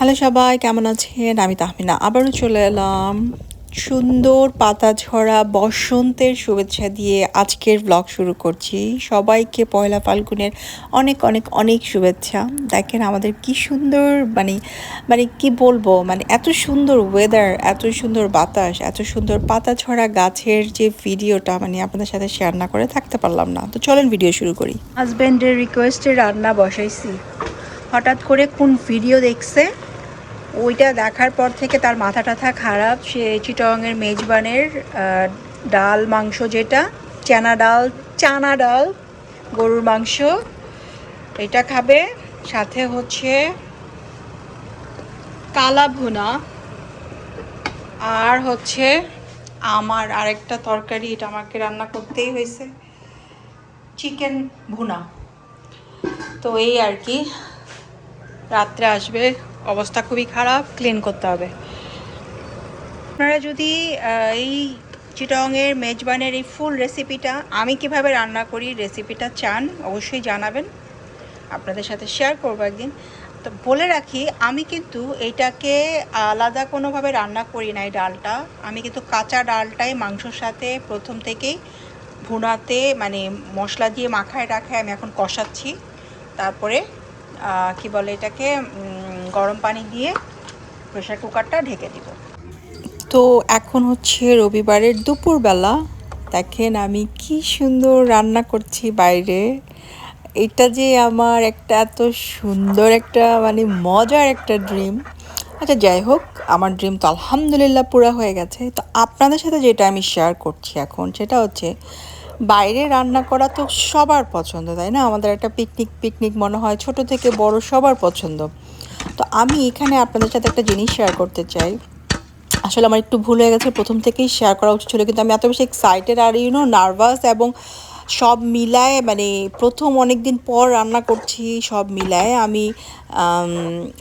Hello সবাই, কেমন আছেন? আমি তাহমিনা, আবারও চলে এলাম সুন্দর পাতা ঝরা বসন্তের শুভেচ্ছা দিয়ে আজকের ব্লগ শুরু করছি। সবাইকে পয়লা ফাল্গুনের অনেক অনেক অনেক শুভেচ্ছা। দেখেন আমাদের কি সুন্দর মানে মানে কি বলব মানে এত সুন্দর ওয়েদার এত সুন্দর বাতাস, এত সুন্দর পাতা ঝরা গাছের যে ভিডিওটা মানে আপনাদের সাথে শেয়ার না করে থাকতে পারলাম না। তো চলেন ভিডিও শুরু করি। হাজব্যান্ডের রিকোয়েস্টে রান্না বসাইছি। হঠাৎ করে কোন ভিডিও দেখছে? ওইটা দেখার পর থেকে তার মাথা টাথা খারাপ। সে চিটংয়ের মেজবানের ডাল মাংস যেটা, চানা ডাল চানা ডাল, গরুর মাংস, এটা খাবে। সাথে হচ্ছে কালা ভুনা আর হচ্ছে আমার আরেকটা তরকারি, এটা আমাকে রান্না করতেই হয়েছে। চিকেন ভুনা। তো এই আর কি, রাত্রে আসবে। অবস্থা খুবই খারাপ ক্লিন করতে হবে। আপনারা যদি এই চিটংয়ের মেজবানের এই ফুল রেসিপিটা আমি কীভাবে রান্না করি রেসিপিটা চান, অবশ্যই জানাবেন। আপনাদের সাথে শেয়ার করব একদিন। তো বলে রাখি, আমি কিন্তু এইটাকে আলাদা কোনোভাবে রান্না করি না এই ডালটা। আমি কিন্তু কাঁচা ডালটাই মাংসর সাথে প্রথম থেকেই ভুনাতে মানে মশলা দিয়ে মাখায় রাখায় আমি এখন কষাচ্ছি। তারপরে কি বলে এটাকে গরম পানি দিয়ে প্রেশার কুকারটা ঢেকে দিব। তো এখন হচ্ছে রবিবারের দুপুরবেলা। দেখেন আমি কি সুন্দর রান্না করছি বাইরে। এটা যে আমার একটা এত সুন্দর একটা মানে মজার একটা ড্রিম। আচ্ছা যাই হোক, আমার ড্রিম তো আলহামদুলিল্লাহ পুরো হয়ে গেছে। তো আপনাদের সাথে যেটা আমি শেয়ার করছি এখন, সেটা হচ্ছে বাইরে রান্না করা তো সবার পছন্দ, তাই না? আমাদের একটা পিকনিক পিকনিক মনে হয় ছোট থেকে বড় সবার পছন্দ। তো আমি এখানে আপনাদের সাথে একটা জিনিস শেয়ার করতে চাই। আসলে আমার একটু ভুল হয়ে গেছে, প্রথম থেকেই শেয়ার করা উচিত ছিল, কিন্তু আমি এত বেশি এক্সাইটেড আর ইউনো নার্ভাস এবং সব মিলায় মানে প্রথম অনেক দিন পর রান্না করছি সব মিলায় আমি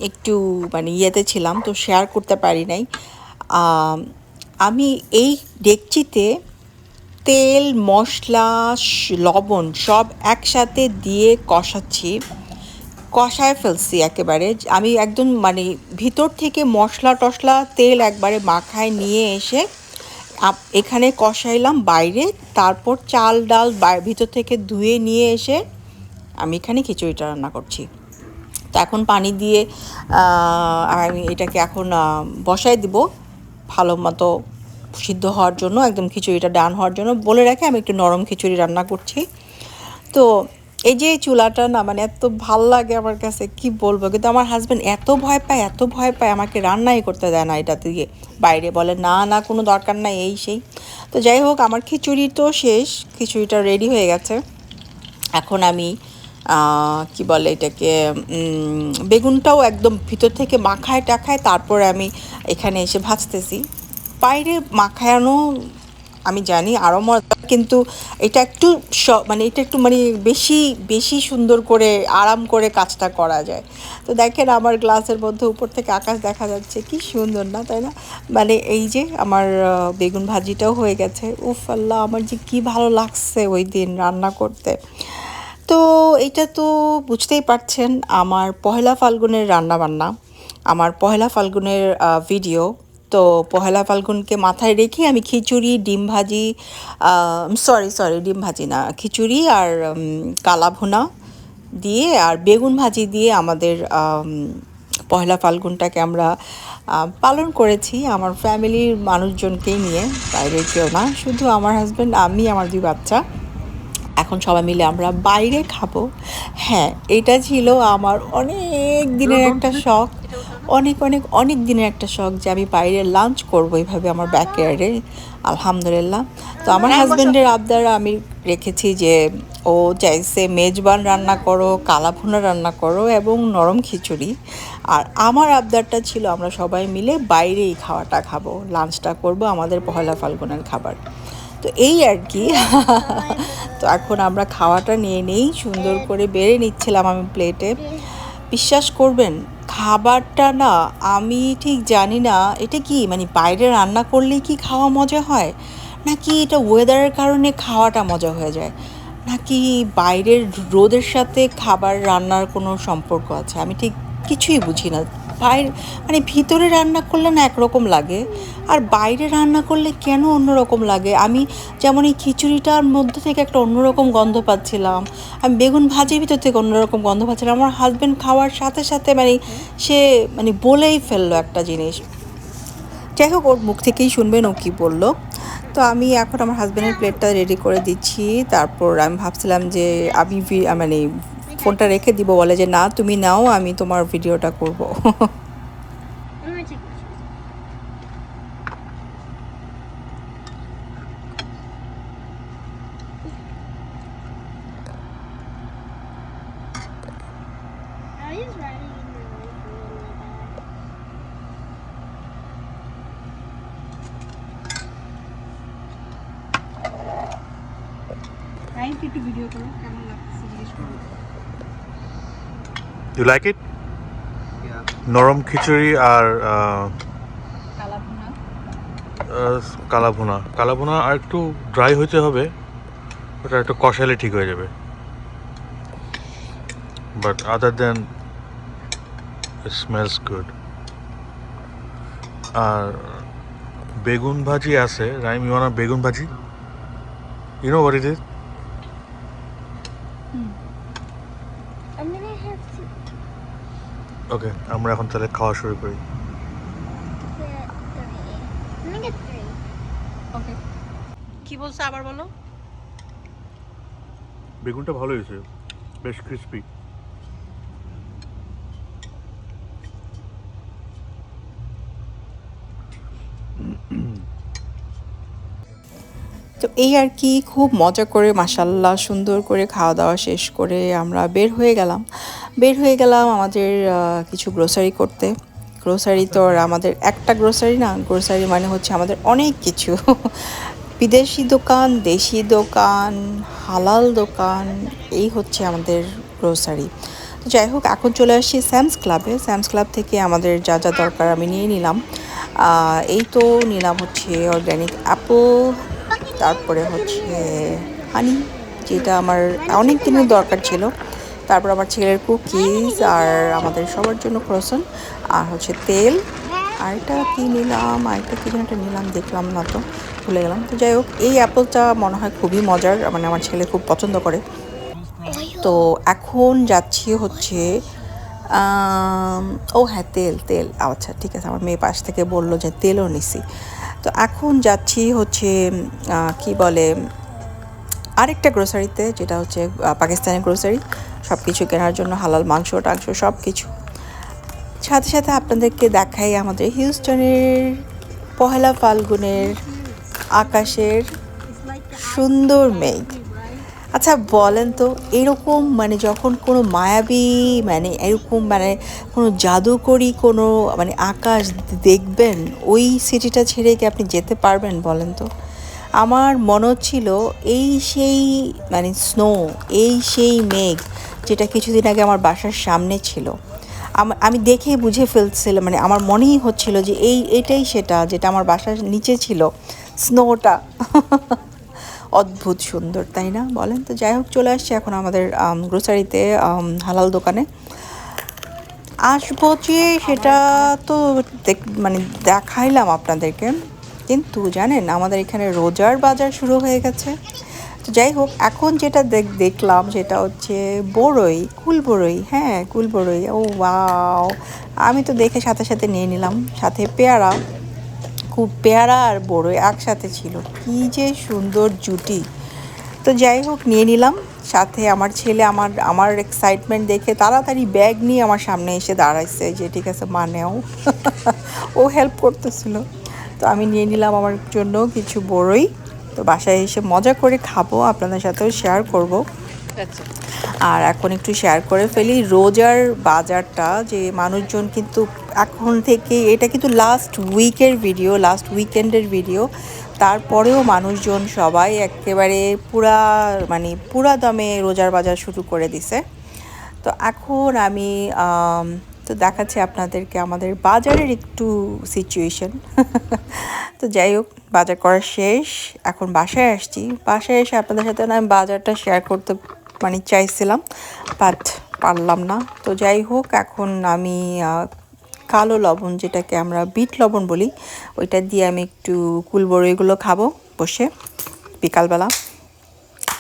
একটু মানে ইয়েতে ছিলাম, তো শেয়ার করতে পারি নাই। আমি এই ডেকচিতে তেল, মশলা লবণ সব একসাথে দিয়ে কষাচ্ছি। কষায় ফেলছি একেবারে। আমি একদম মানে ভিতর থেকে মশলা টশলা তেল একবারে মাখায় নিয়ে এসে এখানে কষাইলাম, বাইরে তারপর চাল, ডাল ভিতর থেকে ধুয়ে নিয়ে এসে আমি এখানে খিচুড়িটা রান্না করছি। তো এখন পানি দিয়ে আমি এটাকে এখন বসাই দিব ভালো মতো সিদ্ধ হওয়ার জন্য, একদম খিচুড়িটা ডান হওয়ার জন্য। বলে রাখে, আমি একটু নরম খিচুড়ি রান্না করছি। তো এই যে চুলাটা না মানে এত ভালো লাগে আমার কাছে, কি বলব? কিন্তু আমার হাজব্যান্ড এত ভয় পায়, এত ভয় পায়, আমাকে রান্নাই করতে দেয় না এটা দিয়ে। বাইরে বলে, না না, কোনো দরকার নাই, এই সেই। তো যাই হোক, আমার খিচুড়ি তো শেষ, খিচুড়িটা রেডি হয়ে গেছে। এখন আমি কি বলে এটাকে বেগুনটাও একদম ভিতর থেকে মাখায় টাখায়, তারপরে আমি এখানে এসে ভাজতেছি। বাইরে মাখানো আমি জানি আরও মজা কিন্তু এটা একটু মানে এটা একটু মানে বেশি বেশি সুন্দর করে, আরাম করে কাজটা করা যায়। তো দেখেন আমার গ্লাসের মধ্যে উপর থেকে আকাশ দেখা যাচ্ছে, কি সুন্দর না, তাই না? মানে এই যে আমার বেগুন ভাজিটাও হয়ে গেছে। উফ আল্লাহ, আমার যে কি ভালো লাগছে ওই দিন রান্না করতে। তো এটা তো বুঝতেই পারছেন, আমার পহেলা ফাল্গুনের রান্নাবান্না, আমার পহেলা ফাল্গুনের ভিডিও তো পহেলা ফাল্গুনকে মাথায় রেখে আমি খিচুড়ি ডিম ভাজি সরি সরি ডিম ভাজি না খিচুড়ি আর কালা ভুনা দিয়ে আর বেগুন ভাজি দিয়ে আমাদের আম, পহেলা ফাল্গুনটাকে আমরা পালন করেছি আমার ফ্যামিলির মানুষজনকেই নিয়ে বাইরে কেউ না শুধু আমার হাজব্যান্ড আমি আমার দুই বাচ্চা। এখন সবাই মিলে আমরা বাইরে খাব। হ্যাঁ এটা ছিল আমার অনেক দিনের একটা শখ। অনেক অনেক অনেক দিনের একটা শখ যে আমি বাইরে লাঞ্চ করব এইভাবে আমার ব্যাকয়ার্ডে আলহামদুলিল্লাহ। তো আমার হাজব্যান্ডের আবদার আমি রেখেছি যে ও চাইছে মেজবান রান্না করো কালা ভুনা রান্না করো এবং নরম খিচুড়ি। আর আমার আবদারটা ছিল আমরা সবাই মিলে বাইরেই খাওয়াটা খাব লাঞ্চটা করব আমাদের পহেলা ফাল্গুনের খাবার। তো এই আর কি। তো এখন আমরা খাওয়াটা নিয়ে নেই সুন্দর করে বেড়ে নিচ্ছিলাম আমি প্লেটে বিশ্বাস করবেন খাবারটা না, আমি ঠিক জানি না, এটা কি মানে বাইরে রান্না করলেই কি খাওয়া মজা হয়? নাকি এটা ওয়েদারের কারণে খাওয়াটা মজা হয়ে যায়? নাকি বাইরের রোদের সাথে খাবার রান্নার কোনো সম্পর্ক আছে? আমি ঠিক কিছুই বুঝি না। বাইরে মানে ভিতরে রান্না করলে না একরকম লাগে, আর বাইরে রান্না করলে কেন অন্যরকম লাগে? আমি যেমন এই খিচুড়িটার মধ্যে থেকে একটা অন্যরকম গন্ধ পাচ্ছিলাম। আমি বেগুন ভাজির ভিতর থেকে অন্যরকম গন্ধ পাচ্ছিলাম। আমার হাজব্যান্ড খাওয়ার সাথে সাথে মানে সে মানে বলেই ফেলল একটা জিনিস। যাই হোক, ওর মুখ থেকেই শুনবেন ও কী বলল। তো আমি এখন আমার হাজব্যান্ডের প্লেটটা রেডি করে দিচ্ছি। তারপর আমি ভাবছিলাম যে আমি মানে ফোনটা রেখে দিব বলে যে না তুমি নাও আমি তোমার ভিডিওটা করব. একটু ভিডিও করো কেমন লাগছে জিজ্ঞেস করো ইউ লাইক ইট নরম খিচুড়ি আর আহ, কালা ভুনা আহ, কালা ভুনা কালা ভুনা আর একটু ড্রাই হইতে হবে ওটা একটু কষালে ঠিক হয়ে যাবে। But other than smells good আর বেগুন ভাজি আছে। রাইম ইউনা বেগুন ভাজি? You know what it is okay আমরা এখন তাহলে খাওয়া শুরু করি। কি বলছো আবার বলো? বেগুনটা ভালো হয়েছে বেশ ক্রিস্পি তো এই আর কি খুব মজা করে মাসাল্লাহ সুন্দর করে খাওয়া দাওয়া শেষ করে আমরা বের হয়ে গেলাম। বের হয়ে গেলাম আমাদের কিছু গ্রোসারি করতে। গ্রোসারি তো আমাদের একটা গ্রোসারি না গ্রোসারি মানে হচ্ছে আমাদের অনেক কিছু। বিদেশি দোকান, দেশি দোকান, হালাল দোকান, এই হচ্ছে আমাদের গ্রোসারি তো যাই হোক, এখন চলে আসছি স্যামস ক্লাবে স্যামস ক্লাব থেকে আমাদের যা যা দরকার আমি নিয়ে নিলাম। এই তো নিলাম হচ্ছে অর্গ্যানিক অ্যাপল তারপরে হচ্ছে হানি যেটা আমার অনেক দিনের দরকার ছিল। তারপর আমার ছেলের কুকিজ আর আমাদের সবার জন্য ক্রসন, আর হচ্ছে তেল। আর এটা কী নিলাম? আর একটা কী একটা নিলাম, দেখলাম না তো, ভুলে গেলাম। তো যাই হোক, এই অ্যাপলটা মনে হয় খুবই মজার মানে আমার ছেলে খুব পছন্দ করে। তো এখন যাচ্ছি হচ্ছে ও হ্যাঁ তেল তেল। আচ্ছা ঠিক আছে, আমার মেয়ে পাশ থেকে বলল যে তেলও নিছি। তো এখন যাচ্ছি হচ্ছে কি বলে আরেকটা গ্রোসারিতে যেটা হচ্ছে আহ, পাকিস্তানি গ্রোসারি সব কিছু কেনার জন্য হালাল মাংস টাংস সব কিছু সাথে সাথে আপনাদেরকে দেখাই আমাদের হিউস্টনের পহেলা ফাল্গুনের আকাশের সুন্দর মেঘ। আচ্ছা বলেন তো এরকম মানে যখন কোনো মায়াবী মানে এরকম মানে কোনো জাদুকরি কোনো মানে আকাশ দেখবেন ওই সিটিটা ছেড়ে কি আপনি যেতে পারবেন বলেন তো? আমার মনে হচ্ছিল এই সেই মানে স্নো এই সেই মেঘ যেটা কিছুদিন আগে আমার বাসার সামনে ছিল। আম- দেখেই বুঝে ফেলছিলাম মানে আমার মনেই হচ্ছিল যে এই, এটাই সেটা যেটা আমার বাসার নিচে ছিল স্নোটা অদ্ভুত সুন্দর, তাই না? বলেন তো, যাই হোক, চলে আসছে এখন আমাদের গ্রোসারিতে হালাল দোকানে। আসব যে সেটা তো দেখ- মানে দেখাইলাম আপনাদেরকে। কিন্তু জানেন আমাদের এখানে রোজার বাজার শুরু হয়ে গেছে। তো যাই হোক, এখন যেটা দেখ দেখলাম সেটা হচ্ছে বড়ই কুল বড়ই হ্যাঁ কুল বড়ই ও, ওয়াও। আমি তো দেখে সাথে সাথে নিয়ে নিলাম, সাথে পেয়ারা। খুব পেয়ারা আর বড় একসাথে ছিল। কি যে সুন্দর জুটি। তো যাই হোক, নিয়ে নিলাম। সাথে আমার ছেলে আমার আমার এক্সাইটমেন্ট দেখে তাড়াতাড়ি ব্যাগ নিয়ে আমার সামনে এসে দাঁড়াইছে যে, ঠিক আছে, মা, নেও। ও হেল্প করতেছিল। তো আমি নিয়ে নিলাম আমার জন্য কিছু বড়ই। তো বাসায় এসে মজা করে খাব আপনাদের সাথেও শেয়ার করব। আর এখন একটু শেয়ার করে ফেলি রোজার বাজারটা যে মানুষজন কিন্তু এখন থেকে এটা কিন্তু লাস্ট উইকের ভিডিও লাস্ট উইকেন্ডের ভিডিও তারপরেও মানুষজন সবাই একেবারে পুরা মানে পুরা দমে রোজার বাজার শুরু করে দিছে। তো এখন আমি আম, তো দেখাচ্ছি আপনাদেরকে আমাদের বাজারের একটু সিচুয়েশন তো যাই হোক, বাজার করা শেষ। এখন বাসায় আসছি। বাসায় এসে আপনাদের সাথে না আমি বাজারটা শেয়ার করতে মানে চাইছিলাম বাট পারলাম না। তো যাই হোক, এখন আমি কালো লবণ যেটাকে আমরা বিট লবণ বলি, ওইটা দিয়ে আমি একটু কুলবড়ো এগুলো খাব বসে বিকালবেলা।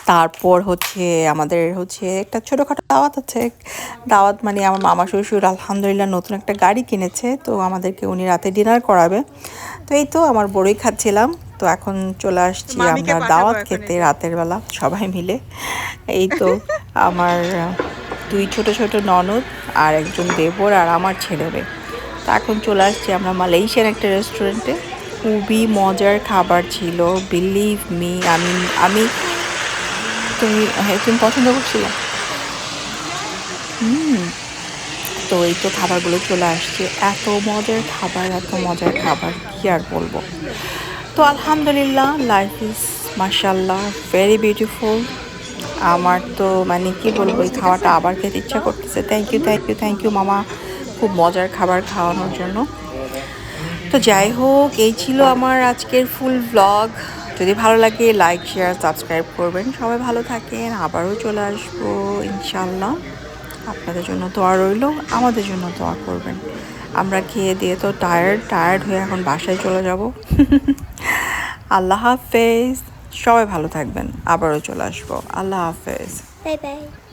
তারপর হচ্ছে আমাদের হচ্ছে একটা ছোটোখাটো দাওয়াত আছে। দাওয়াত মানে আমার মামা শ্বশুর আলহামদুলিল্লাহ নতুন একটা গাড়ি কিনেছে তো আমাদেরকে উনি রাতে ডিনার করাবে। তো এই তো আমার বড়ই খাচ্ছিলাম তো এখন চলে আসছি আমরা দাওয়াত খেতে রাতের বেলা সবাই মিলে। এই তো আমার দুই ছোট ছোট ননদ আর একজন দেবর আর আমার ছেলে মেয়ে। তো এখন চলে আসছি আমরা মালয়েশিয়ান একটা রেস্টুরেন্টে খুবই মজার খাবার ছিল বিলিভ মি আমি আমি তুমি হ্যাঁ তুমি পছন্দ করছিলে? হুম। তো এই তো খাবারগুলো চলে আসছে। এত মজার খাবার, এত মজার খাবার, কি আর বলব? তো আলহামদুলিল্লাহ লাইফ ইজ মার্শাল্লাহ ভেরি বিউটিফুল আমার তো মানে কি বলব, এই খাওয়াটা আবার খেতে ইচ্ছা করতেছে। Thank you thank you thank you মামা, খুব মজার খাবার খাওয়ানোর জন্য। তো যাই হোক, এই ছিল আমার আজকের ফুল ব্লগ যদি ভালো লাগে লাইক শেয়ার সাবস্ক্রাইব করবেন। সবাই ভালো থাকেন, আবারও চলে আসব ইনশাল্লাহ আপনাদের জন্য দোয়া রইল, আমাদের জন্য দোয়া করবেন। আমরা খেয়ে দিয়ে তো টায়ার্ড টায়ার্ড হয়ে এখন বাসায় চলে যাব। আল্লাহ হাফেজ। সবাই ভালো থাকবেন, আবারও চলে আসব। আল্লাহ হাফেজ। Bye bye.